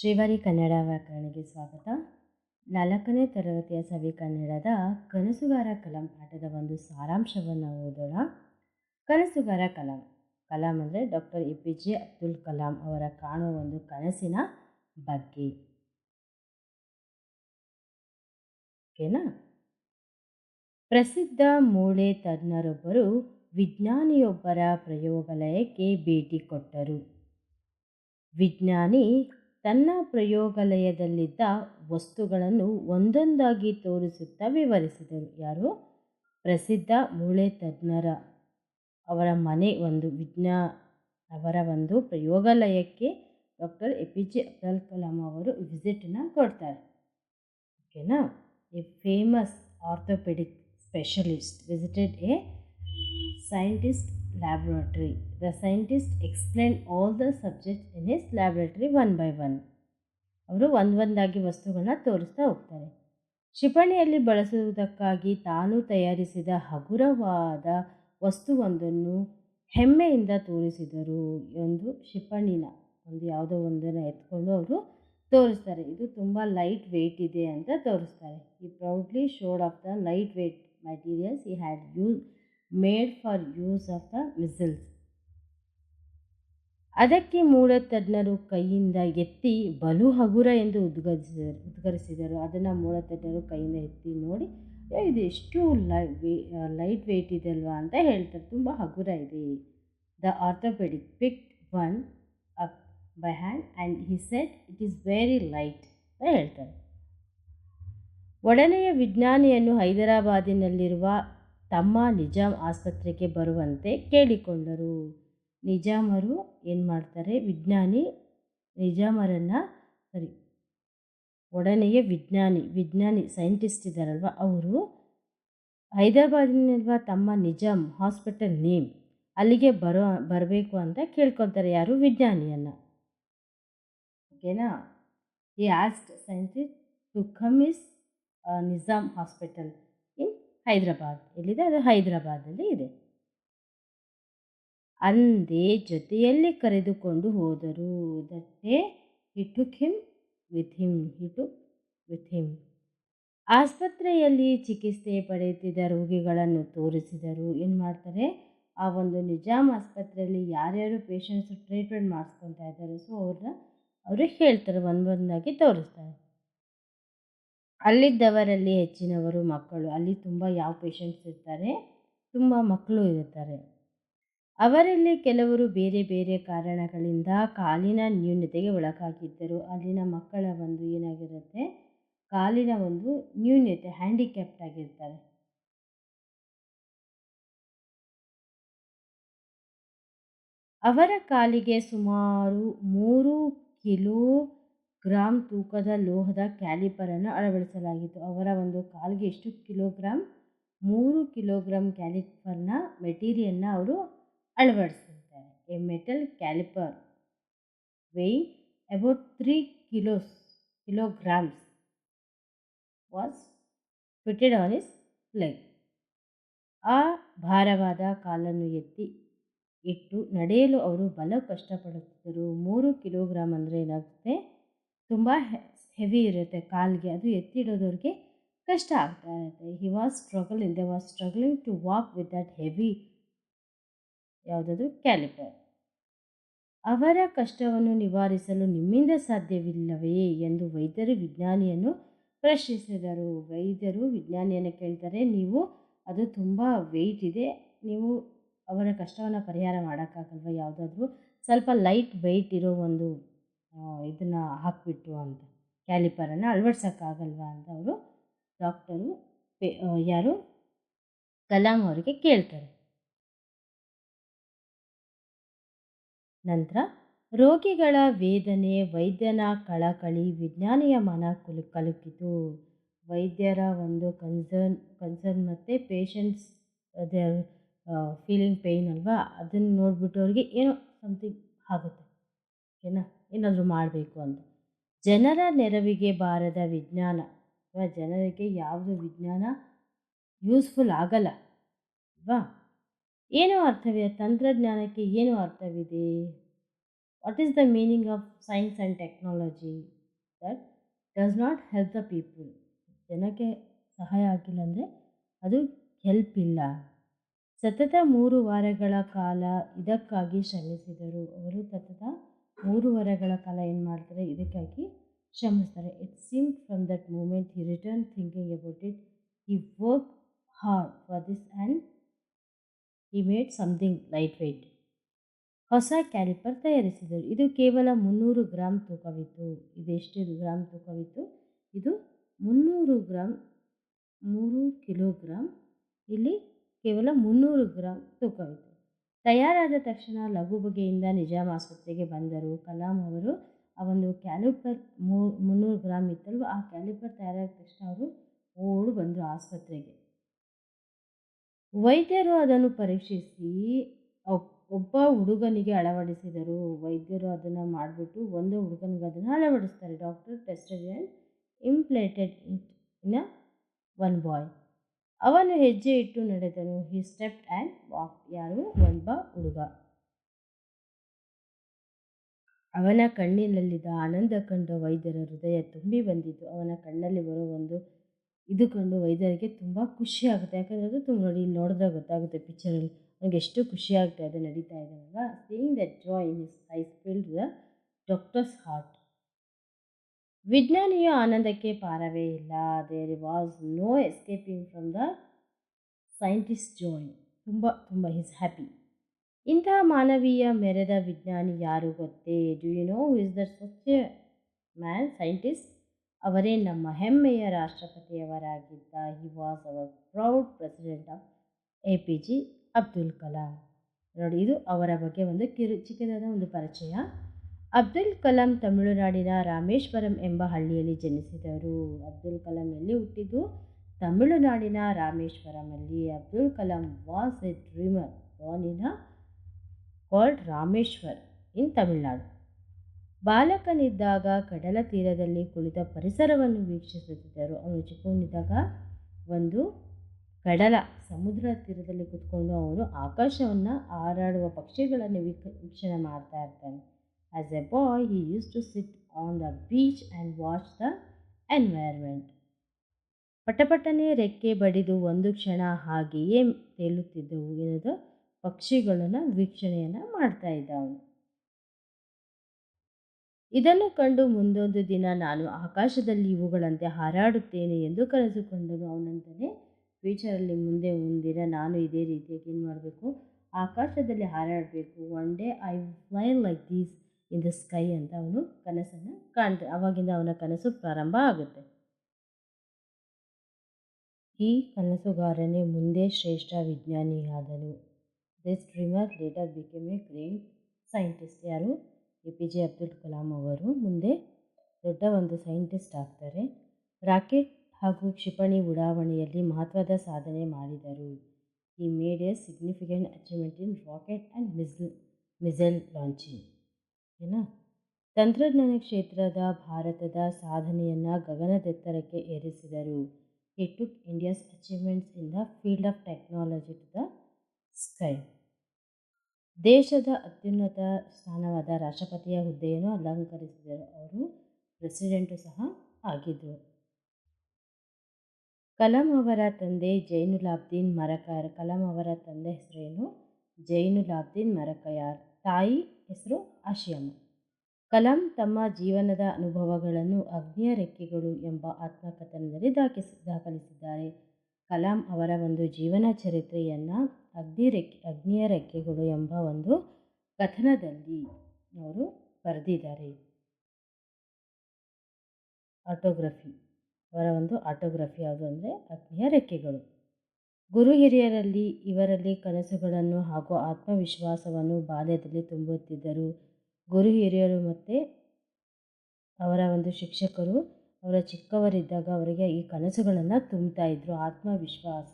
ಶ್ರೀವಾರಿ ಕನ್ನಡ ವ್ಯಾಕರಣಕ್ಕೆ ಸ್ವಾಗತ. ನಾಲ್ಕನೇ ತರಗತಿಯ ಸವಿ ಕನ್ನಡದ ಕನಸುಗಾರ ಕಲಾಂ ಪಾಠದ ಒಂದು ಸಾರಾಂಶವನ್ನು ಓದೋಣ. ಕನಸುಗಾರ ಕಲಾಂ ಕಲಾಂ ಅಂದರೆ doctor A P J Abdul Kalam ಅವರ ಕಾಣುವ ಒಂದು ಕನಸಿನ ಬಗ್ಗೆ. ಓಕೆನಾ? ಪ್ರಸಿದ್ಧ ಮೂಳೆ ತಜ್ಞರೊಬ್ಬರು ವಿಜ್ಞಾನಿಯೊಬ್ಬರ ಪ್ರಯೋಗಾಲಯಕ್ಕೆ ಭೇಟಿ ಕೊಟ್ಟರು. ವಿಜ್ಞಾನಿ ತನ್ನ ಪ್ರಯೋಗಾಲಯದಲ್ಲಿದ್ದ ವಸ್ತುಗಳನ್ನು ಒಂದೊಂದಾಗಿ ತೋರಿಸುತ್ತಾ ವಿವರಿಸಿದರು. ಯಾರು? ಪ್ರಸಿದ್ಧ ಮೂಳೆ ತಜ್ಞರ. ಅವರ ಮನೆ ಒಂದು ವಿಜ್ಞಾ ಅವರ ಒಂದು ಪ್ರಯೋಗಾಲಯಕ್ಕೆ doctor A P J Abdul Kalam ಅವರು ವಿಸಿಟ್ನ ಕೊಡ್ತಾರೆ. ಓಕೆನಾ? A famous orthopaedic specialist, visited a scientist laboratory. The scientist explained all the subjects in his laboratory one by one. ಅವರು ಒಂದೊಂದಾಗಿ ವಸ್ತುಗಳನ್ನ ತೋರಿಸ್ತಾ ಹೋಗ್ತಾರೆ ಕ್ಷಿಪಣಿಯಲ್ಲಿ ಬಳಸುವುದಕ್ಕಾಗಿ ತಾನು ತಯಾರಿಸಿದ ಹಗುರವಾದ ವಸ್ತುವೊಂದನ್ನು ಹೆಮ್ಮೆಯಿಂದ ತೋರಿಸಿದರು ಒಂದು ಕ್ಷಿಪಣಿನ ಒಂದು ಯಾವುದೋ ಒಂದನ್ನು ಎತ್ಕೊಂಡು ಅವರು ತೋರಿಸ್ತಾರೆ ಇದು ತುಂಬ ಲೈಟ್ ವೆಯ್ಟ್ ಇದೆ ಅಂತ ತೋರಿಸ್ತಾರೆ he proudly showed off the light weight materials he had use made for use of the missiles ಅದಕ್ಕೆ ಮೂಢ ತಜ್ಞರು ಕೈಯಿಂದ ಎತ್ತಿ ಬಲು ಹಗುರ ಎಂದು ಉದ್ಗರಿಸಿದರು ಉದ್ಗರಿಸಿದರು ಅದನ್ನು ಮೂಢ ತಜ್ಞರು ಕೈಯಿಂದ ಎತ್ತಿ ನೋಡಿ ಇದು ಎಷ್ಟು ಲೈಟ್ ವೆಯ್ಟ್ ಇದೆ ಅಲ್ವಾ ಅಂತ ಹೇಳ್ತಾರೆ. ತುಂಬ ಹಗುರ ಇದೆ. The orthopaedic pick one up by hand and he said it is very light ಅಂತ ಹೇಳ್ತಾರೆ. ಒಡನೆಯ ವಿಜ್ಞಾನಿಯನ್ನು ಹೈದರಾಬಾದಿನಲ್ಲಿರುವ ತಮ್ಮ ನಿಜಾಮ್ ಆಸ್ಪತ್ರೆಗೆ ಬರುವಂತೆ ಕೇಳಿಕೊಂಡರು. ನಿಜಾಮರು ಏನು ಮಾಡ್ತಾರೆ? ವಿಜ್ಞಾನಿ. ನಿಜಾಮರನ್ನು ಸರಿ, ಒಡನೆಯೇ ವಿಜ್ಞಾನಿ ವಿಜ್ಞಾನಿ ಸೈಂಟಿಸ್ಟ್ ಇದ್ದಾರಲ್ವ ಅವರು? ಹೈದರಾಬಾದಿನಲ್ವ ತಮ್ಮ ನಿಜಾಮ್ ಹಾಸ್ಪಿಟಲ್ ನೇಮ್ ಅಲ್ಲಿಗೆ ಬರೋ, ಬರಬೇಕು ಅಂತ ಕೇಳ್ಕೊತಾರೆ ಯಾರು? ವಿಜ್ಞಾನಿಯನ್ನು. ಓಕೆನಾ? He asked scientist to come his Nizam hospital. Hyderabad. ಎಲ್ಲಿದೆ? ಅದು ಹೈದರಾಬಾದಲ್ಲಿ ಇದೆ. ಅಂದೇ ಜೊತೆಯಲ್ಲಿ ಕರೆದುಕೊಂಡು ಹೋದರು. ದಟ್ಟೆ to him with him took with him. ಆಸ್ಪತ್ರೆಯಲ್ಲಿ ಚಿಕಿತ್ಸೆ ಪಡೆಯುತ್ತಿದ್ದ ರೋಗಿಗಳನ್ನು ತೋರಿಸಿದರು. ಏನು ಮಾಡ್ತಾರೆ? ಆ ಒಂದು ನಿಜಾಮ್ ಆಸ್ಪತ್ರೆಯಲ್ಲಿ ಯಾರ್ಯಾರು ಪೇಷಂಟ್ಸ್ ಟ್ರೀಟ್ಮೆಂಟ್ ಮಾಡಿಸ್ಕೊತಾ ಇದ್ದಾರೆ. ಸೊ ಅವ್ರನ್ನ ಅವರು ಹೇಳ್ತಾರೆ. ಒಂದೊಂದಾಗಿ ತೋರಿಸ್ತಾರೆ ಅಲ್ಲಿದ್ದವರಲ್ಲಿ ಹೆಚ್ಚಿನವರು ಮಕ್ಕಳು. ಅಲ್ಲಿ ತುಂಬ ಯಾವ ಪೇಷಂಟ್ಸ್ ಇರ್ತಾರೆ? ತುಂಬ ಮಕ್ಕಳು ಇರುತ್ತಾರೆ ಅವರಲ್ಲಿ ಕೆಲವರು ಬೇರೆ ಬೇರೆ ಕಾರಣಗಳಿಂದ ಕಾಲಿನ ನ್ಯೂನತೆಗೆ ಒಳಗಾಗಿದ್ದರು. ಅಲ್ಲಿನ ಮಕ್ಕಳ ಒಂದು ಏನಾಗಿರುತ್ತೆ? ಕಾಲಿನ ಒಂದು ನ್ಯೂನ್ಯತೆ ಹ್ಯಾಂಡಿಕ್ಯಾಪ್ಟ್ ಆಗಿರ್ತಾರೆ. ಅವರ ಕಾಲಿಗೆ ಸುಮಾರು ಮೂರು ಕಿಲೋ ಗ್ರಾಮ್ ತೂಕದ ಲೋಹದ ಕ್ಯಾಲಿಪರನ್ನು ಅಳವಡಿಸಲಾಗಿತ್ತು. ಅವರ ಒಂದು ಕಾಲಿಗೆ ಎಷ್ಟು ಕಿಲೋಗ್ರಾಮ್ ಮೂರು ಕಿಲೋಗ್ರಾಮ್ ಕ್ಯಾಲಿಪರ್ನ ಮೆಟೀರಿಯಲ್ನ ಅವರು ಅಳವಡಿಸಿರ್ತಾರೆ a metal caliper weigh about three kilos, kilograms was fitted on his leg. ಆ ಭಾರವಾದ ಕಾಲನ್ನು ಎತ್ತಿ ಇಟ್ಟು ನಡೆಯಲು ಅವರು ಬಲ ಕಷ್ಟಪಡುತ್ತಿದ್ದರು. ಮೂರು ಕಿಲೋಗ್ರಾಮ್ ಅಂದರೆ ಏನಾಗುತ್ತೆ? ತುಂಬ ಹೆವಿ ಇರುತ್ತೆ ಕಾಲಿಗೆ. ಅದು ಎತ್ತಿಡೋದವ್ರಿಗೆ ಕಷ್ಟ ಆಗ್ತಾ ಇರುತ್ತೆ. He was struggle in the was struggling to walk with that heavy ಯಾವುದದು ಕ್ಯಾಲಿಪರ್ ಅವರ ಕಷ್ಟವನ್ನು ನಿವಾರಿಸಲು ನಿಮ್ಮಿಂದ ಸಾಧ್ಯವಿಲ್ಲವೇ ಎಂದು ವೈದ್ಯರು ವಿಜ್ಞಾನಿಯನ್ನು ಪ್ರಶ್ನಿಸಿದರು. ವೈದ್ಯರು ವಿಜ್ಞಾನಿಯನ್ನು ಕೇಳ್ತಾರೆ, ನೀವು, ಅದು ತುಂಬ ವೆಯ್ಟ್ ಇದೆ. ನೀವು ಅವರ ಕಷ್ಟವನ್ನು ಪರಿಹಾರ ಮಾಡೋಕ್ಕಾಗಲ್ವ? ಯಾವುದಾದ್ರೂ ಸ್ವಲ್ಪ ಲೈಟ್ ವೆಯ್ಟ್ ಇರೋ ಒಂದು ಇದನ್ನು ಹಾಕಿಬಿಟ್ಟು ಅಂತ. ಕ್ಯಾಲಿಪರನ್ನು ಅಳವಡ್ಸೋಕ್ಕಾಗಲ್ವಾ ಅಂತ ಅವರು ಡಾಕ್ಟರು ಯಾರು? ಕಲಾಂ ಅವರಿಗೆ ಕೇಳ್ತಾರೆ. ನಂತರ, ರೋಗಿಗಳ ವೇದನೆ ವೈದ್ಯನ ಕಳಕಳಿ ವಿಜ್ಞಾನಿಯ ಮನ ಕುಲು, ಕಲುಕಿತು. ವೈದ್ಯರ ಒಂದು ಕನ್ಸರ್ನ್ ಕನ್ಸರ್ನ್ ಮತ್ತು ಪೇಷಂಟ್ಸ್ ಅದೇ ಫೀಲಿಂಗ್ ಪೇಯ್ನ್ ಅಲ್ವಾ? ಅದನ್ನು ನೋಡಿಬಿಟ್ಟು ಅವ್ರಿಗೆ ಏನೋ ಸಮಥಿಂಗ್ ಆಗುತ್ತೆ. ಓಕೆನಾ? ಏನಾದರೂ ಮಾಡಬೇಕು ಅಂತ. ಜನರ ನೆರವಿಗೆ ಬಾರದ ವಿಜ್ಞಾನ ಅಥವಾ ಜನರಿಗೆ ಯಾವುದು ವಿಜ್ಞಾನ ಯೂಸ್ಫುಲ್ ಆಗಲ್ಲ ಅಲ್ವಾ? ಏನು ಅರ್ಥವಿದೆ? ತಂತ್ರಜ್ಞಾನಕ್ಕೆ ಏನು ಅರ್ಥವಿದೆ? What is the meaning of science and technology that does not help the people ಜನಕ್ಕೆ ಸಹಾಯ ಆಗಿಲ್ಲ ಅಂದರೆ ಅದು ಹೆಲ್ಪ್ ಇಲ್ಲ. ಸತತ ಮೂರು ವಾರಗಳ ಕಾಲ ಇದಕ್ಕಾಗಿ ಶ್ರಮಿಸಿದರು. ಅವರು ಸತತ ಮೂರು ವಾರಗಳ ಕಾಲ ಏನು ಮಾಡ್ತಾರೆ? ಇದಕ್ಕಾಗಿ ಶ್ರಮಿಸ್ತಾರೆ it seem from that moment he return thinking about it he work hard for this and he made something light weight ಹೊಸ ಕ್ಯಾಲಿಪರ್ ತಯಾರಿಸಿದರು. ಇದು ಕೇವಲ ಮುನ್ನೂರು ಗ್ರಾಮ್ ತೂಕವಿತ್ತು. ಇದೆಷ್ಟು ಗ್ರಾಮ್ ತೂಕವಿತ್ತು? ಇದು ಮುನ್ನೂರು ಗ್ರಾಮ್ ಮೂರು ಕಿಲೋಗ್ರಾಮ್ ಇಲ್ಲಿ ಕೇವಲ ಮುನ್ನೂರು ಗ್ರಾಮ್ ತೂಕವಿತ್ತು. ತಯಾರಾದ ತಕ್ಷಣ ಲಘು ಬಗೆಯಿಂದ ನಿಜಾಮ್ ಆಸ್ಪತ್ರೆಗೆ ಬಂದರು. ಕಲಾಂ ಅವರು ಆ ಒಂದು ಕ್ಯಾಲಿಪರ್ ಮೂ ಮುನ್ನೂರು ಗ್ರಾಮ್ ಇತ್ತಲ್ವ? ಆ ಕ್ಯಾಲಿಪರ್ ತಯಾರಾದ ತಕ್ಷಣ ಅವರು ಓಡು ಬಂದರು ಆಸ್ಪತ್ರೆಗೆ. ವೈದ್ಯರು ಅದನ್ನು ಪರೀಕ್ಷಿಸಿ ಒಬ್ಬ ಹುಡುಗನಿಗೆ ಅಳವಡಿಸಿದರು. ವೈದ್ಯರು ಅದನ್ನು ಮಾಡಿಬಿಟ್ಟು ಒಂದು ಹುಡುಗನಿಗೆ ಅದನ್ನು ಅಳವಡಿಸ್ತಾರೆ. Doctor tested implanted it in one boy. ಅವನು ಹೆಜ್ಜೆ ಇಟ್ಟು ನಡೆದನು. ಹಿ ಸ್ಟೆಪ್ ಆ್ಯಂಡ್ ವಾಕ್ ಯಾರು? ಒಬ್ಬ ಹುಡುಗ. ಅವನ ಕಣ್ಣಿನಲ್ಲಿದ್ದ ಆನಂದ ಕಂಡು ವೈದ್ಯರ ಹೃದಯ ತುಂಬಿ ಬಂದಿತು. ಅವನ ಕಣ್ಣಲ್ಲಿ ಬರೋ ಒಂದು ಇದು ಕಂಡು ವೈದ್ಯರಿಗೆ ತುಂಬ ಖುಷಿ ಆಗುತ್ತೆ. ಯಾಕಂದರೆ ಅದು ತುಂಬ ನೋಡಿ ನೋಡಿದ್ರೆ ಗೊತ್ತಾಗುತ್ತೆ ಪಿಕ್ಚರಲ್ಲಿ ನನಗೆ ಎಷ್ಟು ಖುಷಿ ಆಗ್ತಾ ನಡೀತಾ ಇದೆ ಅಲ್ವಾ seeing that joy in his eyes filled the doctor's heart ವಿಜ್ಞಾನಿಯ ಆನಂದಕ್ಕೆ ಪಾರವೇ ಇಲ್ಲ. There was no escaping from the scientist joy ತುಂಬ ತುಂಬ ಹಿಸ್ ಹ್ಯಾಪಿ ಇಂತಹ ಮಾನವೀಯ ಮೆರೆದ ವಿಜ್ಞಾನಿ ಯಾರು ಗೊತ್ತೇ? Do you know is the such man scientist ಅವರೇ ನಮ್ಮ ಹೆಮ್ಮೆಯ ರಾಷ್ಟ್ರಪತಿಯವರಾಗಿದ್ದ. He was our proud president of A P J Abdul Kalam ನೋಡಿ, ಇದು ಅವರ ಬಗ್ಗೆ ಒಂದು ಕಿರು ಚಿಕ್ಕದಾದ ಒಂದು ಪರಿಚಯ. ಅಬ್ದುಲ್ ಕಲಾಂ ತಮಿಳುನಾಡಿನ ರಾಮೇಶ್ವರಂ ಎಂಬ ಹಳ್ಳಿಯಲ್ಲಿ ಜನಿಸಿದರು. ಅಬ್ದುಲ್ ಕಲಾಂ ಎಲ್ಲಿ ಹುಟ್ಟಿದ್ದು? ತಮಿಳುನಾಡಿನ ರಾಮೇಶ್ವರಮಲ್ಲಿ. Abdul Kalam was a dreamer, born in called Rameshwar in Tamil Nadu. ಬಾಲಕನಿದ್ದಾಗ ಕಡಲ ತೀರದಲ್ಲಿ ಕುಳಿತ ಪರಿಸರವನ್ನು ವೀಕ್ಷಿಸುತ್ತಿದ್ದರು. ಅವನು ಚಿಕ್ಕವನಿದ್ದಾಗ ಒಂದು ಕಡಲ ಸಮುದ್ರ ತೀರದಲ್ಲಿ ಕುತ್ಕೊಂಡು ಅವನು ಆಕಾಶವನ್ನು ಹಾರಾಡುವ ಪಕ್ಷಿಗಳನ್ನು ವೀಕ್ಷ ವೀಕ್ಷಣೆ ಮಾಡ್ತಾ ಇರ್ತಾನೆ. As a boy he use to sit on the beach and watch the environment ಪಟಪಟನೆ ರೆಕ್ಕೆ ಬಡಿದು ಒಂದು ಕ್ಷಣ ಹಾಗೆಯೇ ತೇಲುತ್ತಿದ್ದವು ಏನದು ಪಕ್ಷಿಗಳನ್ನು ವೀಕ್ಷಣೆಯನ್ನು ಮಾಡ್ತಾ ಇದ್ದ ಇದನ್ನು ಕಂಡು ಮುಂದೊಂದು ದಿನ ನಾನು ಆಕಾಶದಲ್ಲಿ ಇವುಗಳಂತೆ ಹಾರಾಡುತ್ತೇನೆ ಎಂದು ಕರೆದುಕೊಂಡನು ಅವನಂತಾನೆ ಫ್ಯೂಚರಲ್ಲಿ ಮುಂದೆ ಮುಂದಿನ ನಾನು ಇದೇ ರೀತಿಯಾಗಿ ಏನು ಮಾಡಬೇಕು ಆಕಾಶದಲ್ಲಿ ಹಾರಾಡಬೇಕು. One day I fly like these in the sky ಅಂತ ಅವನು ಕನಸನ್ನು ಕಾಣ್ತ ಆವಾಗಿಂದ ಅವನ ಕನಸು ಪ್ರಾರಂಭ ಆಗುತ್ತೆ. ಈ ಕನಸುಗಾರನೇ ಮುಂದೆ ಶ್ರೇಷ್ಠ ವಿಜ್ಞಾನಿಯಾದನು this dreamer later became a great scientist ಯಾರು? A P J Abdul Kalam ಅವರು. ಮುಂದೆ ದೊಡ್ಡ ಒಂದು ಸೈಂಟಿಸ್ಟ್ ಆಗ್ತಾರೆ. ರಾಕೆಟ್ ಹಾಗೂ ಕ್ಷಿಪಣಿ ಉಡಾವಣೆಯಲ್ಲಿ ಮಹತ್ವದ ಸಾಧನೆ ಮಾಡಿದರು. He made a significant achievement in rocket and mis missile launching ಓಕೆನಾ ತಂತ್ರಜ್ಞಾನ ಕ್ಷೇತ್ರದ ಭಾರತದ ಸಾಧನೆಯನ್ನು ಗಗನದೆತ್ತರಕ್ಕೆ ಏರಿಸಿದರು. He took India's achievements in the field of technology to the sky ದೇಶದ ಅತ್ಯುನ್ನತ ಸ್ಥಾನವಾದ ರಾಷ್ಟ್ರಪತಿಯ ಹುದ್ದೆಯನ್ನು ಅಲಂಕರಿಸಿದರು. ಅವರು ಪ್ರೆಸಿಡೆಂಟು ಸಹ ಆಗಿದ್ದರು ಕಲಾಂ ಅವರ ತಂದೆ ಜೈನುಲಾಬ್ದೀನ್ ಮರಕಯಾರ್. ಕಲಾಂ ಅವರ ತಂದೆ ಹೆಸರೇನು? ಜೈನುಲಾಬ್ದೀನ್ ಮರಕಯಾರ್. ತಾಯಿ ಹೆಸರು ಆಶಿಯಮ್ಮ ಕಲಾಂ ತಮ್ಮ ಜೀವನದ ಅನುಭವಗಳನ್ನು ಅಗ್ನಿಯ ರೆಕ್ಕೆಗಳು ಎಂಬ ಆತ್ಮಕಥನದಲ್ಲಿ ದಾಖಿಸಿ ದಾಖಲಿಸಿದ್ದಾರೆ. ಕಲಾಂ ಅವರ ಒಂದು ಜೀವನ ಚರಿತ್ರೆಯನ್ನು ಅಗ್ನಿ ರೆಕ್ಕೆ ಅಗ್ನಿಯ ರೆಕ್ಕೆಗಳು ಎಂಬ ಒಂದು ಕಥನದಲ್ಲಿ ಅವರು ಬರೆದಿದ್ದಾರೆ. ಆಟೋಗ್ರಫಿ, ಅವರ ಒಂದು ಆಟೋಗ್ರಫಿ ಯಾವುದು ಅಂದರೆ ಅಗ್ನಿಯ ರೆಕ್ಕೆಗಳು. ಗುರು ಹಿರಿಯರಲ್ಲಿ ಇವರಲ್ಲಿ ಕನಸುಗಳನ್ನು ಹಾಗೂ ಆತ್ಮವಿಶ್ವಾಸವನ್ನು ಬಾಲ್ಯದಲ್ಲಿ ತುಂಬುತ್ತಿದ್ದರು. ಗುರು ಹಿರಿಯರು ಮತ್ತು ಅವರ ಒಂದು ಶಿಕ್ಷಕರು, ಅವರ ಚಿಕ್ಕವರಿದ್ದಾಗ ಅವರಿಗೆ ಈ ಕನಸುಗಳನ್ನು ತುಂಬ್ತಾ ಇದ್ದರು ಆತ್ಮವಿಶ್ವಾಸ,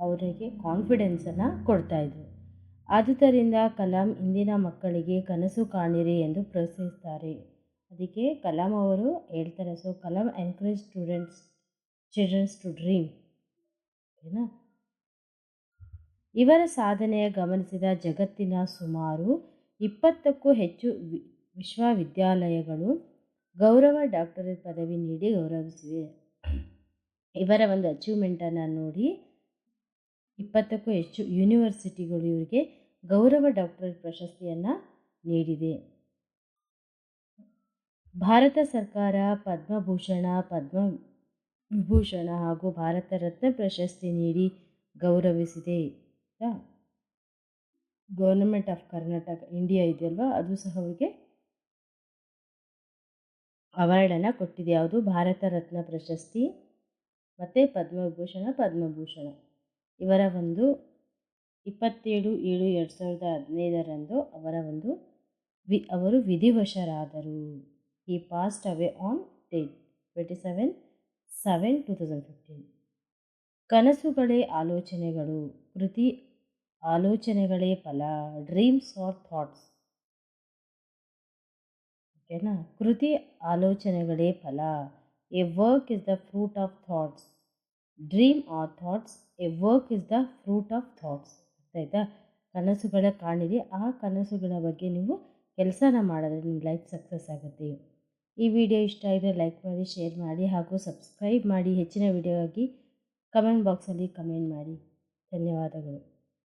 ಅವರಿಗೆ ಕಾನ್ಫಿಡೆನ್ಸನ್ನು ಕೊಡ್ತಾಯಿದ್ರು ಆದುದರಿಂದ ಕಲಾಂ ಇಂದಿನ ಮಕ್ಕಳಿಗೆ ಕನಸು ಕಾಣಿರಿ ಎಂದು ಪ್ರೋತ್ಸಾಹಿಸ್ತಾರೆ. ಅದಕ್ಕೆ ಕಲಾಂ ಅವರು ಹೇಳ್ತಾರೆ. So Kalam encourage students childrens to dream ಓಕೆನಾ ಇವರ ಸಾಧನೆಯ ಗಮನಿಸಿದ ಜಗತ್ತಿನ ಸುಮಾರು ಇಪ್ಪತ್ತಕ್ಕೂ ಹೆಚ್ಚು ವಿಶ್ವವಿದ್ಯಾಲಯಗಳು ಗೌರವ ಡಾಕ್ಟರೇಟ್ ಪದವಿ ನೀಡಿ ಗೌರವಿಸಿವೆ. ಇವರ ಒಂದು ಅಚೀವ್ಮೆಂಟನ್ನು ನೋಡಿ ಇಪ್ಪತ್ತಕ್ಕೂ ಹೆಚ್ಚು ಯೂನಿವರ್ಸಿಟಿಗಳು ಇವರಿಗೆ ಗೌರವ ಡಾಕ್ಟರೇಟ್ ಪ್ರಶಸ್ತಿಯನ್ನು ನೀಡಿದೆ. ಭಾರತ ಸರ್ಕಾರ ಪದ್ಮಭೂಷಣ ಪದ್ಮ ವಿಭೂಷಣ ಹಾಗೂ ಭಾರತ ರತ್ನ ಪ್ರಶಸ್ತಿ ನೀಡಿ ಗೌರವಿಸಿದೆ. ಗೌರ್ನಮೆಂಟ್ ಆಫ್ ಕರ್ನಾಟಕ, ಇಂಡಿಯಾ ಇದೆಯಲ್ವಾ? ಅದು ಸಹ ಅವರಿಗೆ ಅವಾರ್ಡನ್ನು ಕೊಟ್ಟಿದೆ. ಯಾವುದು? ಭಾರತ ರತ್ನ ಪ್ರಶಸ್ತಿ ಮತ್ತು ಪದ್ಮಭೂಷಣ ಪದ್ಮಭೂಷಣ. ಇವರ ಒಂದು ಇಪ್ಪತ್ತೇಳು ಏಳು ಎರಡು ಸಾವಿರದ ಹದಿನೈದರಂದು ಅವರ ಒಂದು ವಿ, ಅವರು ವಿಧಿವಶರಾದರು. He passed away on date twenty seven seven two thousand fifteen ಕನಸುಗಳೇ ಆಲೋಚನೆಗಳು. ಕೃತಿ ಆಲೋಚನೆಗಳೇ ಫಲ ಡ್ರೀಮ್ಸ್ ಆರ್ ಥಾಟ್ಸ್ ಓಕೆನಾ? ಕೃತಿ ಆಲೋಚನೆಗಳೇ ಫಲ. A work is the fruit of thoughts dream are thoughts a work is the fruit of thoughts ಆಯಿತಾ ಕನಸುಗಳ ಕಾಣಿದೆ ಆ ಕನಸುಗಳ ಬಗ್ಗೆ ನೀವು ಕೆಲಸನ ಮಾಡಿದ್ರೆ ನಿಮ್ಮ ಲೈಫ್ ಸಕ್ಸಸ್ ಆಗುತ್ತೆ. ಈ ವಿಡಿಯೋ ಇಷ್ಟ ಆದರೆ ಲೈಕ್ ಮಾಡಿ ಶೇರ್ ಮಾಡಿ ಹಾಗೂ ಸಬ್ಸ್ಕ್ರೈಬ್ ಮಾಡಿ. ಹೆಚ್ಚಿನ ವಿಡಿಯೋ ಆಗಿ ಕಮೆಂಟ್ ಬಾಕ್ಸಲ್ಲಿ ಕಮೆಂಟ್ ಮಾಡಿ. ಧನ್ಯವಾದಗಳು.